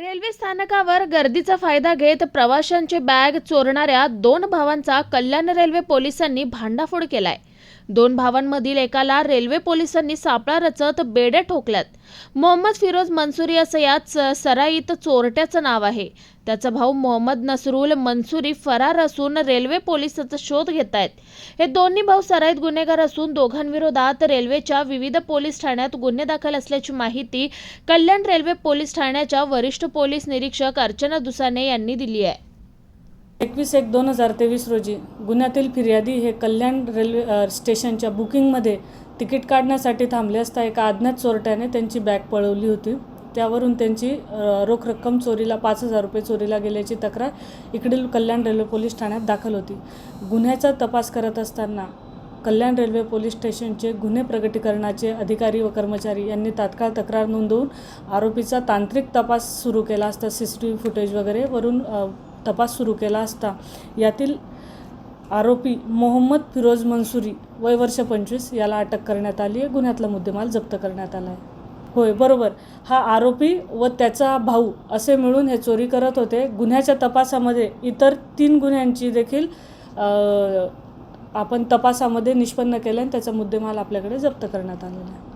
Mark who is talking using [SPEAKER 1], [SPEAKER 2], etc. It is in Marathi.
[SPEAKER 1] रेल्वे स्थानकावर गर्दीचा फायदा घेत प्रवाशांचे बॅग चोरणाऱ्या दोन भावांचा कल्याण रेल्वे पोलिसांनी भांडाफोड केलाय. दोन भावांमधील एकाला रेल्वे पोलिसांनी सापळा रचत बेड्या ठोकल्यात. मोहम्मद फिरोज मनसुरी असं यात सराईत चोरट्याचं नाव आहे. त्याचा भाऊ मोहम्मद नसरुल मनसुरी फरार असून रेल्वे पोलीस शोध घेत आहेत हे दोन्ही भाऊ सराईत गुन्हेगार असून दोघांविरोधात रेल्वेच्या विविध पोलीस ठाण्यात गुन्हे दाखल असल्याची माहिती कल्याण रेल्वे पोलीस ठाण्याच्या वरिष्ठ पोलीस निरीक्षक अर्चना दुसाने यांनी दिली आहे.
[SPEAKER 2] एकवीस एक दोन हजार तेवीस रोजी गुन्ह्यातील फिर्यादी हे कल्याण रेल्वे स्टेशनच्या बुकिंगमध्ये तिकीट काढण्यासाठी थांबले असता एका अज्ञात चोरट्याने त्यांची बॅग पळवली होती. त्यावरून त्यांची रोख रक्कम चोरीला पाच हजार रुपये चोरीला गेल्याची तक्रार इकडील कल्याण रेल्वे पोलीस ठाण्यात दाखल होती. गुन्ह्याचा तपास करत असताना कल्याण रेल्वे पोलीस स्टेशनचे गुन्हे प्रगटीकरणाचे अधिकारी व कर्मचारी यांनी तात्काळ तक्रार नोंदवून आरोपीचा तांत्रिक तपास सुरू केला असता C C T V footage वगैरे वरून तपास सुरू केला असता. यातील आरोपी मोहम्मद फिरोज मंसुरी वय वर्ष पंचवीस याला अटक करण्यात आली आहे. गुन्ह्यातला मुद्देमाल जप्त करण्यात आला आहे. होय बरोबर. हा आरोपी व त्याचा भाऊ असे मिळून हे चोरी करत होते. गुन्ह्याच्या तपासामध्ये इतर तीन गुन्ह्यांची देखील आपण तपासामध्ये निष्पन्न केलं आणि त्याचा मुद्देमाल आपल्याकडे जप्त करण्यात आलेला आहे.